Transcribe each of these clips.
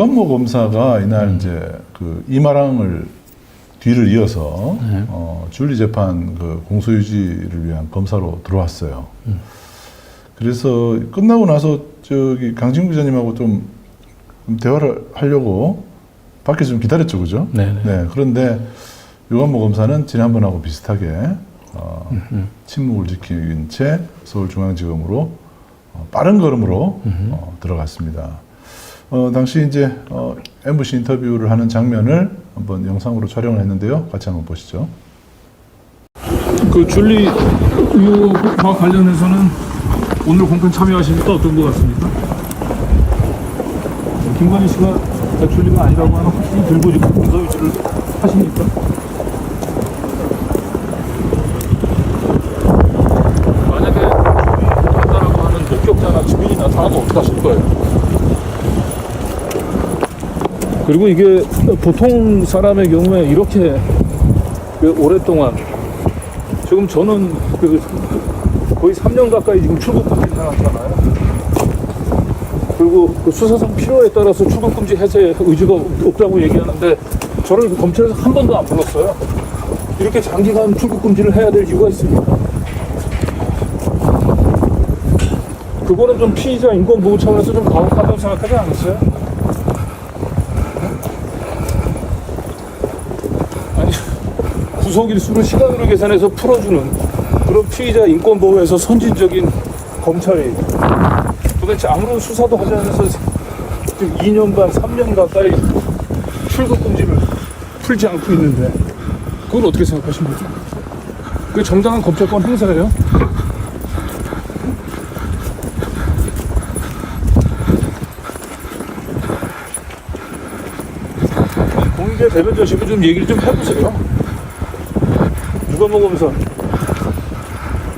유관모 검사가 이날 이제 그 이마랑을 뒤를 이어서 네. 어, 줄리 재판 그 공소유지를 위한 검사로 들어왔어요. 그래서 끝나고 나서 저기 강진구 기자님하고 좀, 좀 대화를 하려고 밖에 좀 기다렸죠, 그죠? 네네. 네. 그런데 유관모 검사는 지난번하고 비슷하게 어, 침묵을 지킨 채 서울중앙지검으로 어, 빠른 걸음으로 어, 들어갔습니다. 어, 당시 이제 어, MBC 인터뷰를 하는 장면을 한번 영상으로 촬영을 했는데요. 같이 한번 보시죠. 그 줄리 의혹과 관련해서는 오늘 공판 참여하시니까 어떤 것 같습니까? 김관희 씨가 줄리가 아니라고 하는 확신이 들고 지금 공소 유지를 하십니까? 만약에 줄리다라고 하는 목격자나 증인이 나타나면 어떻게 하실 거예요? 그리고 이게 보통 사람의 경우에 이렇게 그 오랫동안 지금 저는 그 거의 3년 가까이 지금 출국 금지 해놨잖아요. 그리고 그 수사상 필요에 따라서 출국 금지 해제 의지가 없다고 얘기하는데 저를 검찰에서 한 번도 안 불렀어요. 이렇게 장기간 출국 금지를 해야 될 이유가 있습니까? 그거는 좀 피의자 인권 보호 차원에서 좀 가혹하다고 생각하지 않았어요? 아니 구속 일수를 시간으로 계산해서 풀어주는 그런 피의자 인권 보호에서 선진적인 검찰이 도대체 아무런 수사도 하지 않아서 지금 2년 반, 3년 가까이 출국 금지를 풀지 않고 있는데 그걸 어떻게 생각하십니까? 그게 정당한 검찰권 행사예요? 공익의 대변자시고 좀 얘기를 좀 해보세요. 누가 먹으면서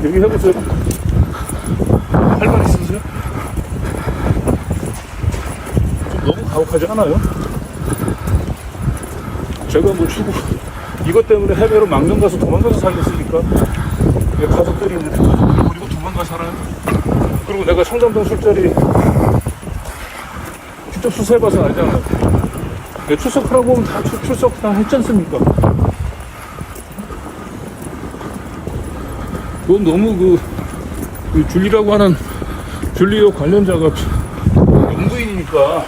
얘기해보세요. 할 말 있으세요? 좀 너무 가혹하지 않아요? 제가 뭐 출국 이것 때문에 해외로 망명 가서 도망가서 살겠습니까? 내 가족들이 있는데 가족들 버리고 도망가 살아요? 그리고 내가 청담동 술자리 직접 수사해봐서 알잖아요. 내 출석하라고 하면 다 출, 출석 다 했지 않습니까? 그건 너무 그, 그 줄리라고 하는 줄리오 관련자가 영부인이니까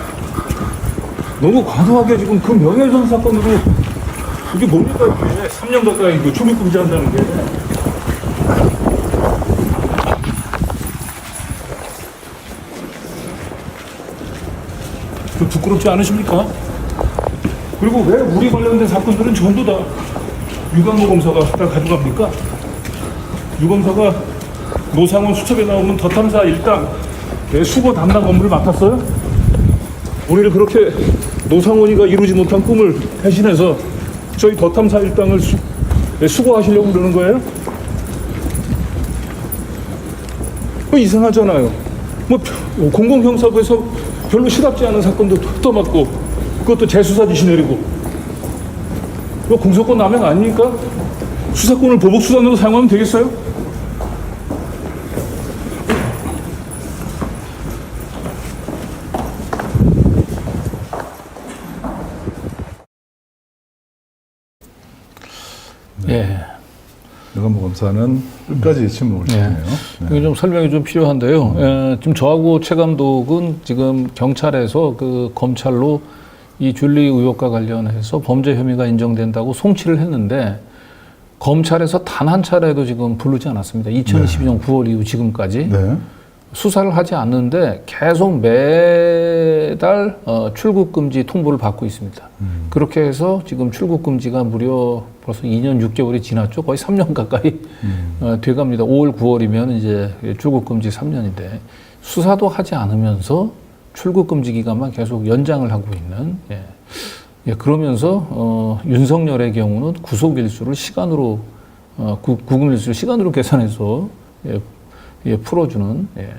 너무 과도하게 지금 그 명예훼손 사건으로 이게 뭡니까 이게 3년 가까이 그 출국 금지한다는 게좀 부끄럽지 않으십니까? 그리고 왜 우리 관련된 사건들은 전부 다 유관모 검사가 다 가져갑니까? 유 검사가 노상원 수첩에 나오는 더 탐사 일당 내 수거 담당 업무를 맡았어요? 우리를 그렇게 노상원이가 이루지 못한 꿈을 대신해서 저희 더 탐사 일당을 수, 네, 수거하시려고 그러는 거예요? 뭐 이상하잖아요. 뭐 표- 공공형사부에서 별로 실합지 않은 사건도 떠맡고 그것도 재수사 지시 내리고 이거 공소권 남용 아닙니까? 수사권을 보복 수단으로 사용하면 되겠어요? 예. 유관모 검사는 끝까지 침묵을 지키네요. 네. 이게 좀 설명이 좀 필요한데요. 에, 지금 저하고 최 감독은 지금 경찰에서 그 검찰로 이 줄리 의혹과 관련해서 범죄 혐의가 인정된다고 송치를 했는데 검찰에서 단 한 차례도 지금 부르지 않았습니다. 2012년 9월 이후 지금까지 네. 수사를 하지 않는데 계속 매달 어, 출국 금지 통보를 받고 있습니다. 그렇게 해서 지금 출국 금지가 무려 벌써 2년 6개월이 지났죠. 거의 3년 가까이 어, 돼갑니다. 5월 9월이면 이제 출국 금지 3년인데 수사도 하지 않으면서 출국 금지 기간만 계속 연장을 하고 있는 예. 예, 그러면서 어, 윤석열의 경우는 구속 일수를 시간으로 어, 구, 구금 일수를 시간으로 계산해서 예, 예, 풀어주는 예,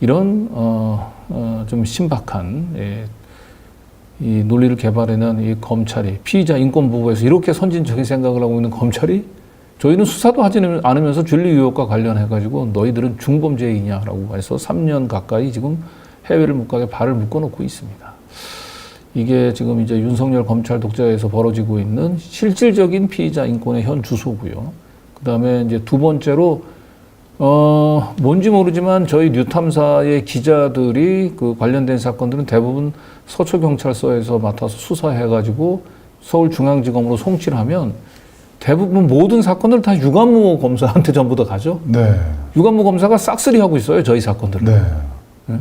이런 어, 어, 좀 신박한 예, 이 논리를 개발해낸 이 검찰이 피의자 인권 보호에서 이렇게 선진적인 생각을 하고 있는 검찰이 저희는 수사도 하지 않으면서 줄리 의혹과 관련해 가지고 너희들은 중범죄이냐라고 해서 3년 가까이 지금 해외를 못 가게 발을 묶어 놓고 있습니다. 이게 지금 이제 윤석열 검찰 독자에서 벌어지고 있는 실질적인 피의자 인권의 현 주소고요. 그 다음에 이제 두 번째로 어 뭔지 모르지만 저희 뉴탐사의 기자들이 그 관련된 사건들은 대부분 서초 경찰서에서 맡아서 수사해가지고 서울중앙지검으로 송치를 하면 대부분 모든 사건들 다 유관무 검사한테 전부 다 가죠. 네. 유관무 검사가 싹쓸이 하고 있어요. 저희 사건들은. 네. 네?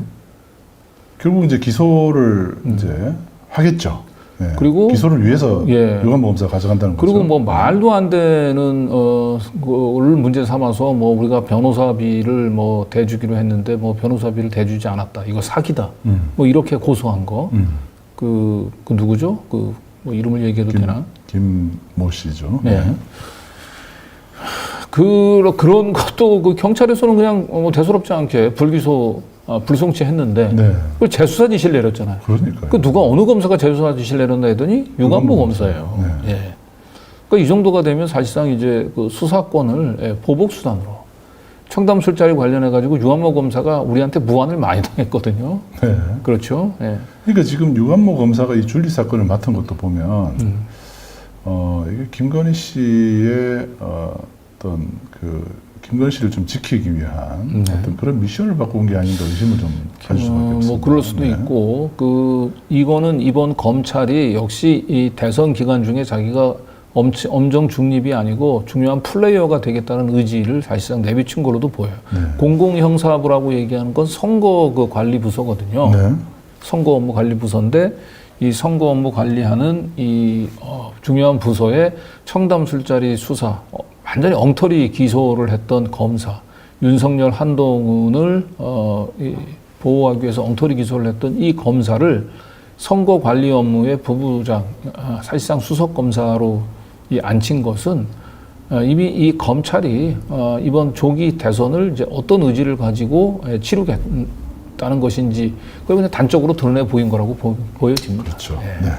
결국 이제 기소를 이제 하겠죠. 네. 음. 그리고- 기소를 위해서 예. 유관보 검사가 가져간다는 거죠. 그리고 뭐 말도 안 되는 어를 문제 삼아서 뭐 우리가 변호사비를 뭐 대주기로 했는데 뭐 변호사비를 대주지 않았다. 이거 사기다. 음. 뭐 이렇게 고소한 거. 음. 그, 그 누구죠? 그 뭐 이름을 얘기해도 김- 되나? 김모 씨죠. 네. 그 그런 것도 그 경찰에서는 그냥 뭐 대수롭지 않게 불기소 아, 불송치했는데 네. 그 재수사 지시를 내렸잖아요. 그러니까요. 그 누가 어느 검사가 재수사 지시를 내렸나 했더니 유관보 검사예요. 검사. 네. 예. 그러니까 이 정도가 되면 사실상 이제 그 수사권을 예, 보복 수단으로 청담 술자리 관련해 가지고 유관보 검사가 우리한테 무한을 많이 당했거든요. 네. 그렇죠. 예. 그러니까 지금 유관모 검사가 이 줄리 사건을 맡은 것도 보면 음. 어 이게 김건희 씨의 어, 어떤 그 김건희 씨를 좀 지키기 위한 네. 어떤 그런 미션을 받고 온 게 아닌가 의심을 좀 가질 수밖에 어, 없습니다. 뭐 그럴 수도 네. 있고 그 이거는 이번 검찰이 역시 이 대선 기간 중에 자기가 엄, 엄정 중립이 아니고 중요한 플레이어가 되겠다는 의지를 사실상 내비친 걸로도 보여요. 네. 공공형사부라고 얘기하는 건 선거 그 관리 부서거든요. 네. 선거 업무 관리 부서인데 이 선거 업무 관리하는 이 어, 중요한 부서에 청담 술자리 수사 어, 완전히 엉터리 기소를 했던 검사 윤석열 한동훈을 어, 이, 보호하기 위해서 엉터리 기소를 했던 이 검사를 선거 관리 업무의 부부장 아, 사실상 수석 검사로 이 앉힌 것은 어, 이미 이 검찰이 어, 이번 조기 대선을 이제 어떤 의지를 가지고 예, 치르겠다는 것인지 그걸 그냥 단적으로 드러내 보인 거라고 보, 보여집니다. 그렇죠. 예. 네.